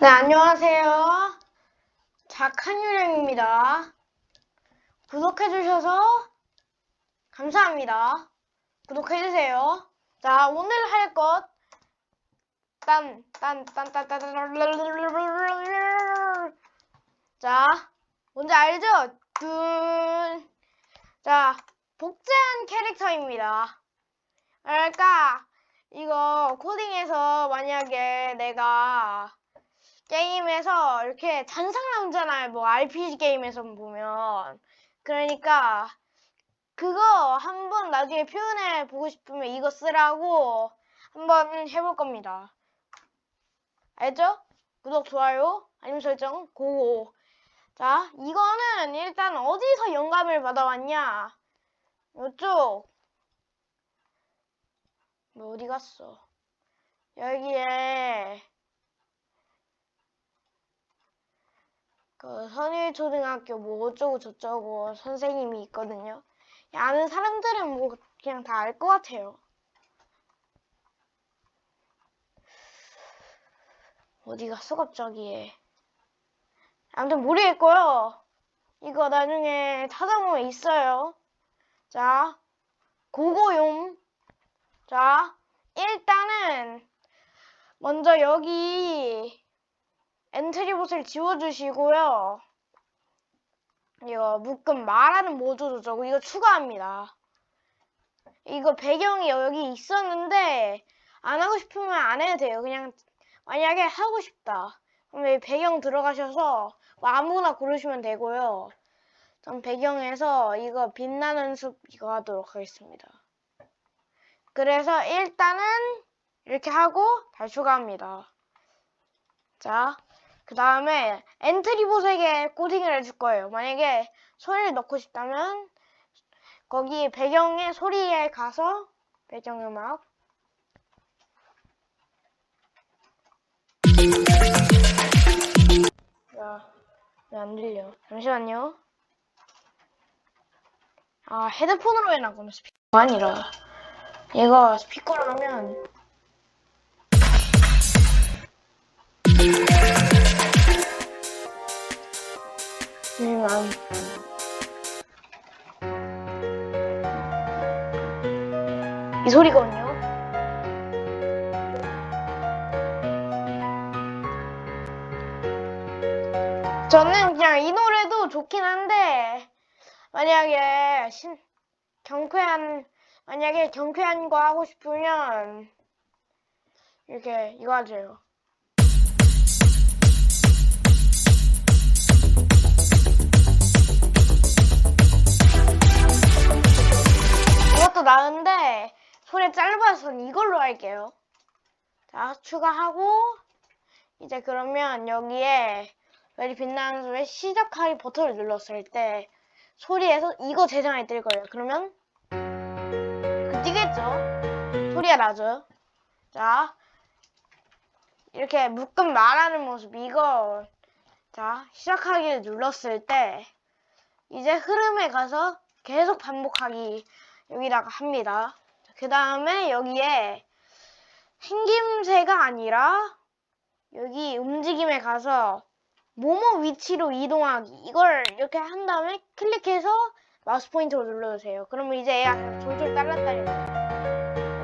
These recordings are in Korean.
네, 안녕하세요. 작한유령입니다. 구독해주셔서 감사합니다. 구독해주세요. 자, 오늘 할 것, 딴, 딴, 딴, 딴, 딴, 딴, 자, 뭔지 알죠? 둔. 자, 복제한 캐릭터입니다. 그러니까, 이거 코딩에서 만약에 내가 게임에서 이렇게 잔상 나오잖아요. 뭐 RPG 게임에서 보면. 그러니까 그거 한번 나중에 표현해 보고 싶으면 이거 쓰라고 한번 해볼 겁니다. 알죠? 구독, 좋아요, 알림 설정, 고고. 자, 이거는 일단 어디서 영감을 받아왔냐? 이쪽. 뭐 어디 갔어? 여기에 그 선일초등학교 뭐 어쩌고 저쩌고 선생님이 있거든요. 아는 사람들은 뭐 그냥 다 알 것 같아요. 어디 갔어 갑자기? 아무튼 모르겠고요. 이거 나중에 찾아보면 있어요. 자, 고고용. 자, 일단은 먼저 여기 엔트리봇을 지워주시고요. 이거 묶음 말하는 모드도 저거 이거 추가합니다. 이거 배경이 여기 있었는데 안 하고 싶으면 안 해도 돼요. 그냥 만약에 하고 싶다. 그럼 배경 들어가셔서 뭐 아무나 고르시면 되고요. 전 배경에서 이거 빛나는 숲 이거 하도록 하겠습니다. 그래서 일단은 이렇게 하고 다시 추가합니다. 자, 그 다음에 엔트리봇에게 코딩을 해줄 거예요. 만약에 소리를 넣고 싶다면 거기 배경의 소리에 가서 배경음악 야, 왜 안 들려? 잠시만요. 아, 헤드폰으로 해놨구나. 스피커가 아니라. 얘가 스피커로 하면 음, 안. 이 소리거든요. 저는 그냥 이 노래도 좋긴 한데 만약에 신, 경쾌한 만약에 경쾌한 거 하고 싶으면 이렇게 이거 하세요. 이것도 나은데 소리 짧아서 이걸로 할게요. 자, 추가하고 이제 그러면 여기에 웰이 빛나는 소리 시작하기 버튼을 눌렀을 때 소리에서 이거 재생이 뜰 거예요. 그러면 그 뛰겠죠? 소리가 나죠? 자, 이렇게 묶음 말하는 모습 이거 자 시작하기를 눌렀을 때 이제 흐름에 가서 계속 반복하기 여기다가 합니다. 그 다음에 여기에 생김새가 아니라 여기 움직임에 가서 모모 위치로 이동하기 이걸 이렇게 한 다음에 클릭해서 마우스 포인터로 눌러주세요. 그러면 이제 얘가 졸졸 딸랑딸랑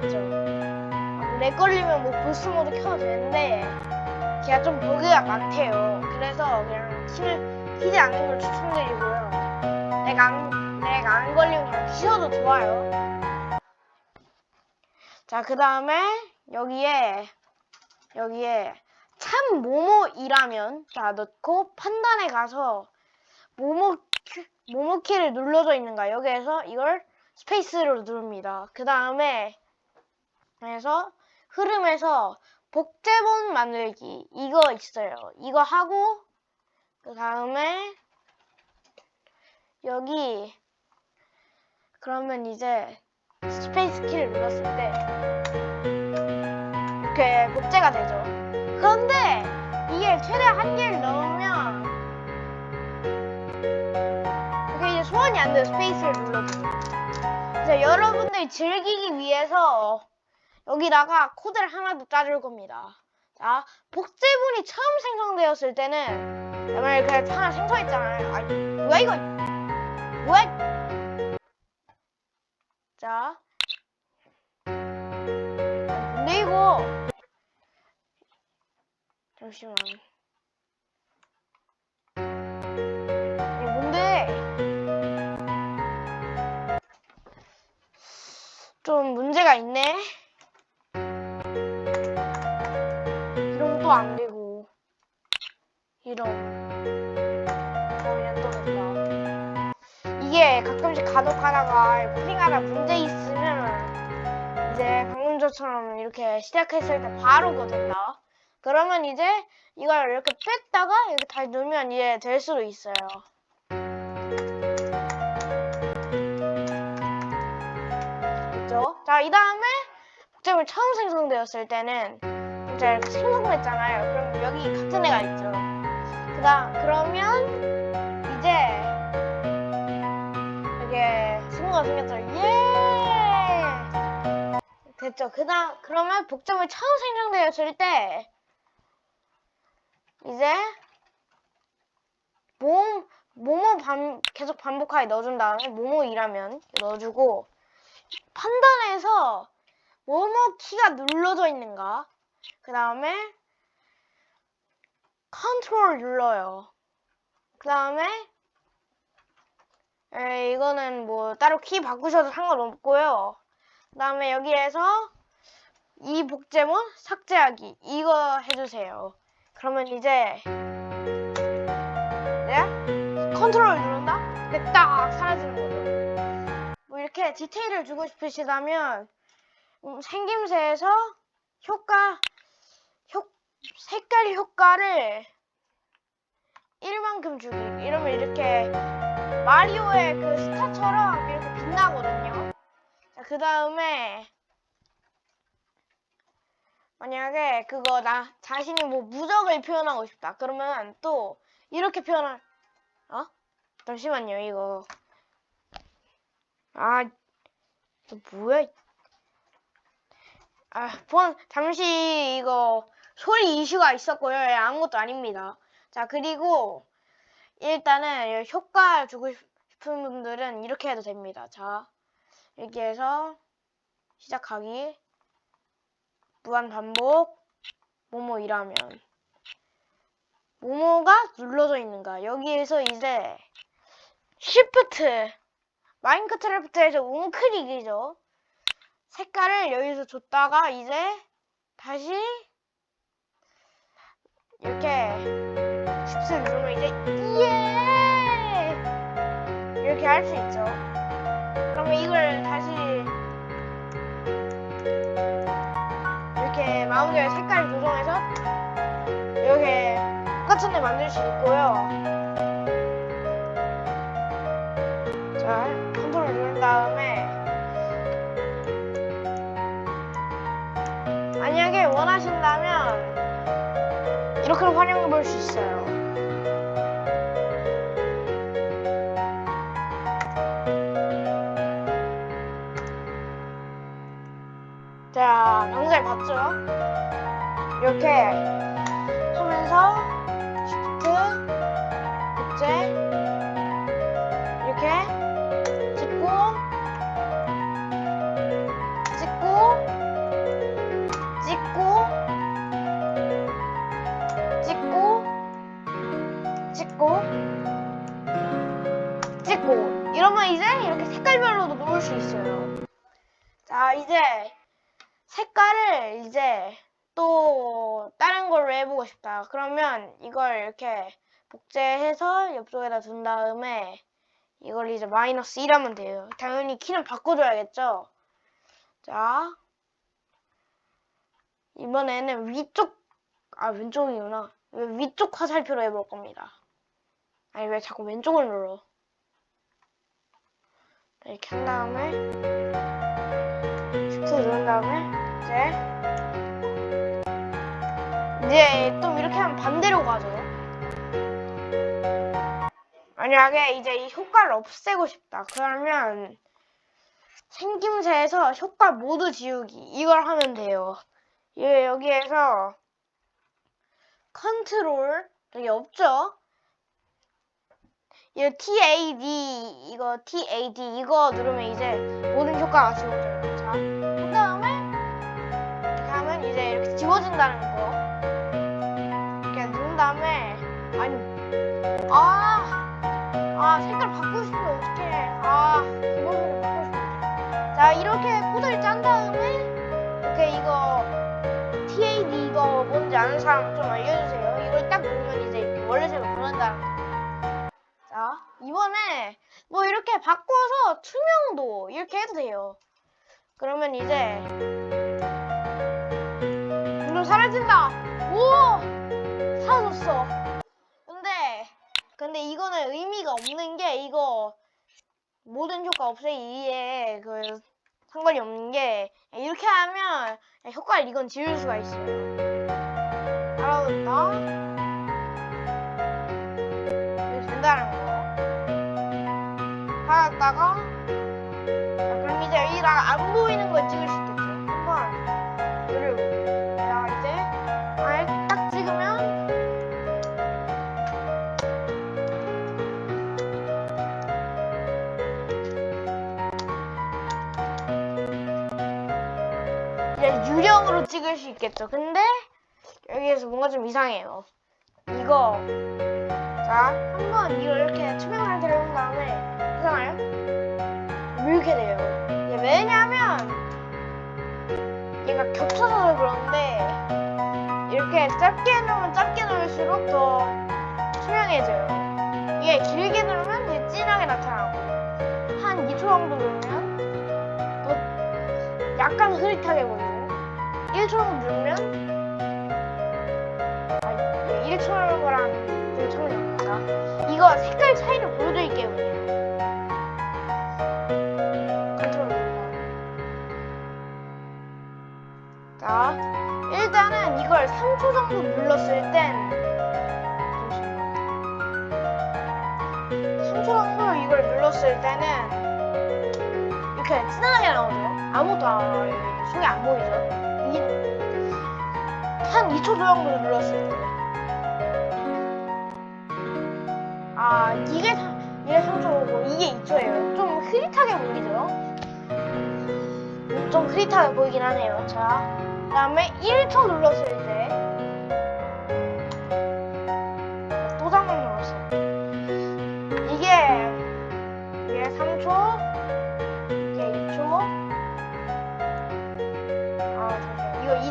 맞죠? 아, 렉 걸리면 뭐 보스 모드 켜도 되는데 걔가 좀 버그가 많대요. 그래서 그냥 키를 키지 않는 걸 추천드리고요. 내가 안, 내가 안 걸리면 그냥 키셔도 좋아요. 자, 그 다음에 여기에 여기에 참 모모이라면 자 넣고 판단에 가서 모모 키- 모모 키를 눌러져 있는가 여기에서 이걸 스페이스로 누릅니다. 그 다음에 그래서 흐름에서 복제본 만들기 이거 있어요. 이거 하고 그 다음에 여기 그러면 이제 스페이스 키를 눌렀을 때 이렇게 복제가 되죠. 그런데 이게 최대 한 개를 넣으면 그게 이제 소환이 안 돼요. 스페이스를 눌러도. 그래서 여러분들이 즐기기 위해서 여기다가 코드를 하나 더 짜줄 겁니다. 자, 복제문이 처음 생성되었을 때는 정말 그 하나 생성했잖아요. 아니, 뭐야 이거? 뭐야? 자, 근데 이거 잠시만. 이게 뭔데? 좀 문제가 있네. 간혹 하다가 코딩하다 문제 있으면 이제 방금 전처럼 이렇게 시작했을 때 바로 그거 된다 그러면 이제 이걸 이렇게 뺐다가 이렇게 다시 넣으면 이제 될 수도 있어요 됐죠? 자, 이 다음에 복잡이 처음 생성되었을 때는 복잡이 이렇게 생성됐잖아요. 그럼 여기 같은 애가 있죠. 그다음 그러면 이게 친구가 생겼죠. 예! 됐죠. 그다음 그러면 복잡이 처음 생성되었을 때 이제 몸 뭐뭐 반, 계속 반복하게 넣어준 다음에 뭐뭐이라면 넣어주고 판단해서 뭐뭐 키가 눌러져 있는가 그 다음에 컨트롤 눌러요 그 다음에 이거는 뭐 따로 키 바꾸셔도 상관없고요. 그 다음에 여기에서 이 복제문 삭제하기 이거 해주세요. 그러면 이제 네? 컨트롤 누른다? 딱 사라지는 거죠. 뭐 이렇게 디테일을 주고 싶으시다면 음, 생김새에서 효과 효, 색깔 효과를 1만큼 주기. 이러면 이렇게 마리오의 그 스타처럼 이렇게 빛나거든요 그 다음에 만약에 그거 나 자신이 뭐 무적을 표현하고 싶다 그러면 또 이렇게 표현할 어? 잠시만요 이거 아, 저 뭐야? 아, 폰, 잠시 이거 소리 이슈가 있었고요. 예, 아무것도 아닙니다. 자, 그리고 일단은 효과 주고 싶은 분들은 이렇게 해도 됩니다. 자, 이렇게 해서 시작하기, 무한 반복, 뭐뭐 이라면 뭐뭐가 눌러져 있는가. 여기에서 이제 Shift 마인크래프트에서 웅크릭이죠. 색깔을 여기서 줬다가 이제 다시 이렇게 십스 이렇게 할 수 있죠. 그러면 이걸 다시 이렇게 마우스의 색깔 조정해서 이렇게 똑같은 애 만들 수 있고요. 자, 컨트롤 누른 다음에 만약에 원하신다면 이렇게 활용해 볼 수 있어요. 봤죠? 이렇게 하면서 Shift, 복제 이렇게 찍고 찍고 찍고 찍고 찍고 찍고 이러면 이제 이렇게 색깔별로도 놓을 수 있어요. 자 이제 색깔을 이제 또 다른 걸로 그러면 이걸 이렇게 복제해서 옆쪽에다 둔 다음에 이걸 이제 마이너스 1 하면 돼요. 당연히 키는 바꿔줘야겠죠? 자, 이번에는 위쪽, 아, 왼쪽이구나. 위쪽 화살표로 해볼 겁니다. 아니, 왜 자꾸 왼쪽을 눌러? 이렇게 한 다음에, 슈트 누른 다음에, 이제, 이제 좀 이렇게 하면 반대로 가죠. 만약에 이제 이 효과를 없애고 싶다. 그러면 생김새에서 효과 모두 지우기 이걸 하면 돼요. 예, 여기에서 컨트롤 여기 없죠? 이 TAD 이거 TAD 이거 누르면 이제 모든 효과가 지워져요. 자, 그 다음에 이렇게 하면 이제 이렇게 지워진다는 거. 색깔 바꾸고 싶은데 어떡해. 아, 기본으로 바꾸고 싶은데. 자, 이렇게 코드를 짠 다음에 이렇게 이거 TAD 이거 뭔지 아는 사람 좀 알려주세요. 이걸 딱 누르면 이제 원래 색으로 변한다는 거. 자, 이번에 뭐 이렇게 바꿔서 투명도 이렇게 해도 돼요. 그러면 이제 물론 사라진다. 오! 사라졌어. 근데 이거는 의미가 없는 게 이거 모든 효과 없애기에 그 상관이 없는 게 이렇게 하면 효과를 이건 지울 수가 있어요. 알아듣다. 이렇게 된다는 거. 하다가 그럼 이제 여기다가 안 보이는 걸 찍을 수 유령으로 찍을 수 있겠죠. 근데 여기에서 뭔가 좀 이상해요. 이거 자 한번 이걸 이렇게 투명 상태로 해본 다음에 이상해요? 이렇게 돼요. 이게 왜냐면 얘가 겹쳐서 그런데 이렇게 짧게 누르면 짧게 누를수록 더 투명해져요. 이게 길게 누르면 이제 진하게 나타나고 한 2초 정도 누르면 더 약간 흐릿하게 보이고 1초 정도 누르면 아, 1초랑 좀 차이납니다. 이거 색깔 차이를 보여드릴게요. 컨트롤. 자, 일단은 이걸 3초 정도 눌렀을 땐 잠시만요. 3초 정도 이걸 눌렀을 때는 이렇게 진하게 나오죠. 아무것도 안. 속이 안 보이죠. 이, 한 2초 정도 눌렀을 때. 아, 이게, 삼- 이게 3초고 이게 2초예요. 좀 흐릿하게 보이죠? 좀 흐릿하게 보이긴 하네요. 자, 그 다음에 1초 눌렀을 때.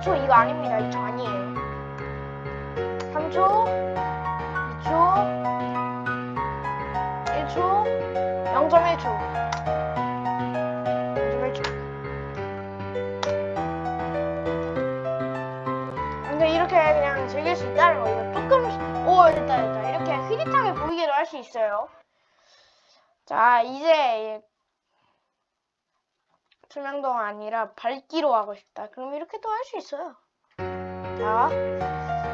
2초, 이거 아닙니다. 2초 아니에요. 3초, 2초, 1초, 0.1초. 0.1초. 근데 이렇게 그냥 즐길 수 있다는 거예요. 조금씩, 오, 됐다, 됐다. 이렇게 흐릿하게 보이게도 할 수 있어요. 자, 이제 투명도가 아니라 밝기로 하고 싶다. 그럼 이렇게 또할수 있어요. 자,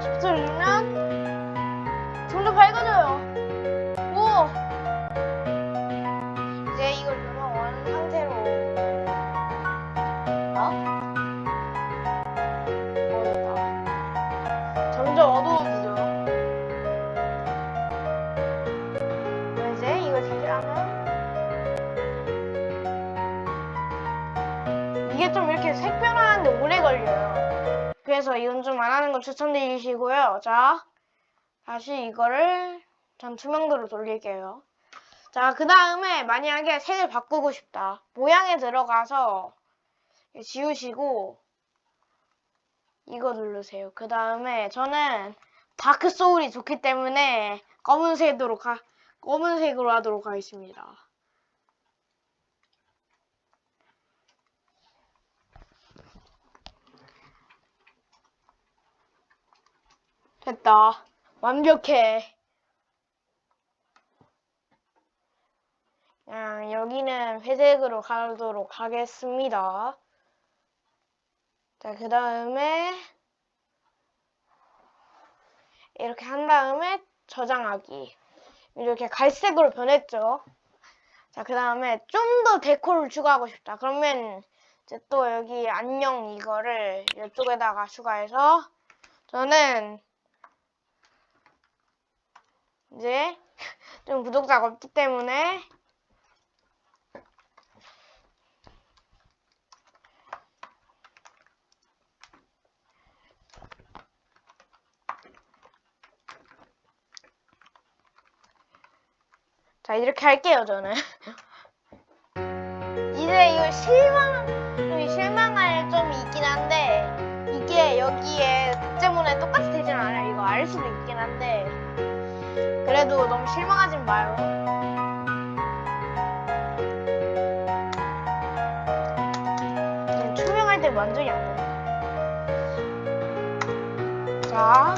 10초 누르 걸 추천드리시고요. 자, 다시 이거를 전 투명도로 돌릴게요. 자, 그 다음에 만약에 색을 바꾸고 싶다. 모양에 들어가서 지우시고 이거 누르세요. 그 다음에 저는 다크 소울이 좋기 때문에 검은색으로 가, 검은색으로 하도록 하겠습니다. 됐다. 완벽해. 그냥 여기는 회색으로 가도록 하겠습니다. 자, 그 다음에 이렇게 한 다음에 저장하기. 이렇게 갈색으로 변했죠. 자, 그 다음에 좀 더 데코를 추가하고 싶다. 그러면 이제 또 여기 안녕 이거를 이쪽에다가 추가해서 저는 이제 좀 구독자가 없기 때문에. 자 이렇게 할게요 저는. 이제 이거 실망 좀 실망할 점이 있긴 한데 이게 여기에 국제문에 똑같이 되진 않아요. 이거 알 수도 있긴 한데 그래도 너무 실망하진 마요 음, 투명할 때 완전히 안 된다 자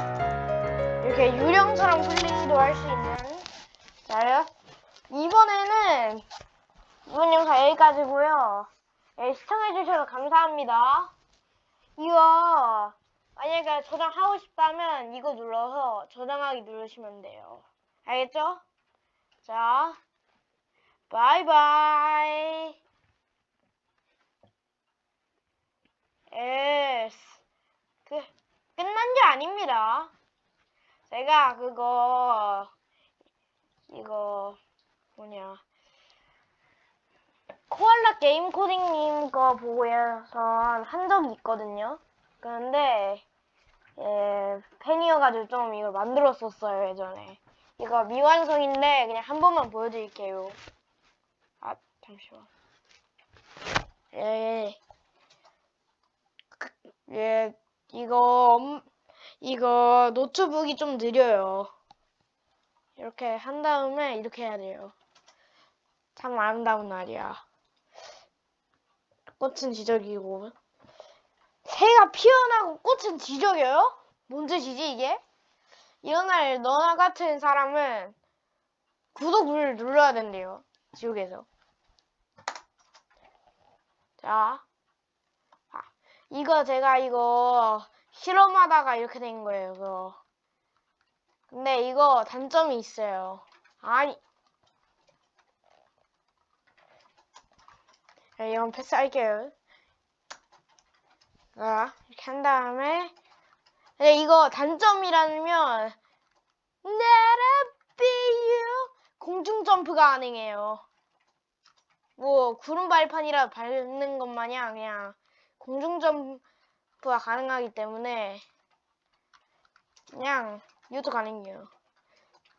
이렇게 유령처럼 풀리기도 할 수 있는 자요 이번에는 이번 영상 여기까지고요. 예, 시청해주셔서 감사합니다. 이거 만약에 저장하고 싶다면 이거 눌러서 저장하기 누르시면 돼요. 알겠죠? 자, 바이바이. 에스. 그, 끝난 게 아닙니다. 제가 그거, 이거, 뭐냐. 코알라 게임 코딩님 거 보고서 한 적이 있거든요. 그런데 예, 팬이어가지고 좀 이걸 만들었었어요 예전에. 이거 미완성인데 그냥 한 번만 보여드릴게요. 아 잠시만. 예, 그, 예 이거 엄- 이거 노트북이 좀 느려요. 이렇게 한 다음에 이렇게 해야 돼요. 참 아름다운 날이야. 꽃은 지적이고 새가 피어나고 꽃은 지적이요? 뭔 뜻이지 이게? 이런 날 너나 같은 사람은 구독을 눌러야 된대요. 지옥에서. 자, 아, 이거 제가 이거 실험하다가 이렇게 된 거예요. 그거. 근데 이거 단점이 있어요. 아니, 네, 이건 패스할게요. 자, 이렇게 한 다음에 근데 이거 단점이라면 나라비유 공중 점프가 가능해요. 뭐 구름 발판이라 밟는 것 마냥 그냥 공중 점프가 가능하기 때문에 그냥 이것도 가능해요.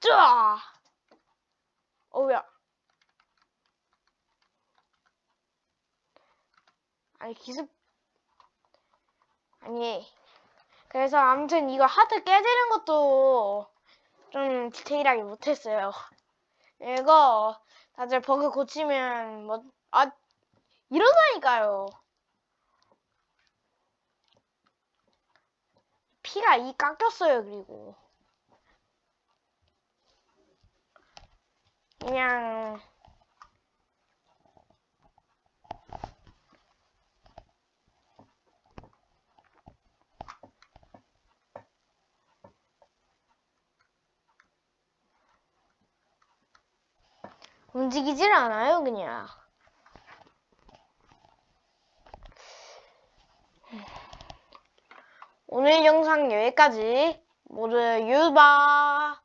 쫙! 어우야. 아니 기습 아니 그래서 아무튼 이거 하트 깨지는 것도 좀 디테일하게 못했어요. 이거 다들 버그 고치면 뭐 아 이러다니까요. 피가 이 깎였어요 그리고 그냥 움직이질 않아요, 그냥. 오늘 영상 여기까지. 모두 유바.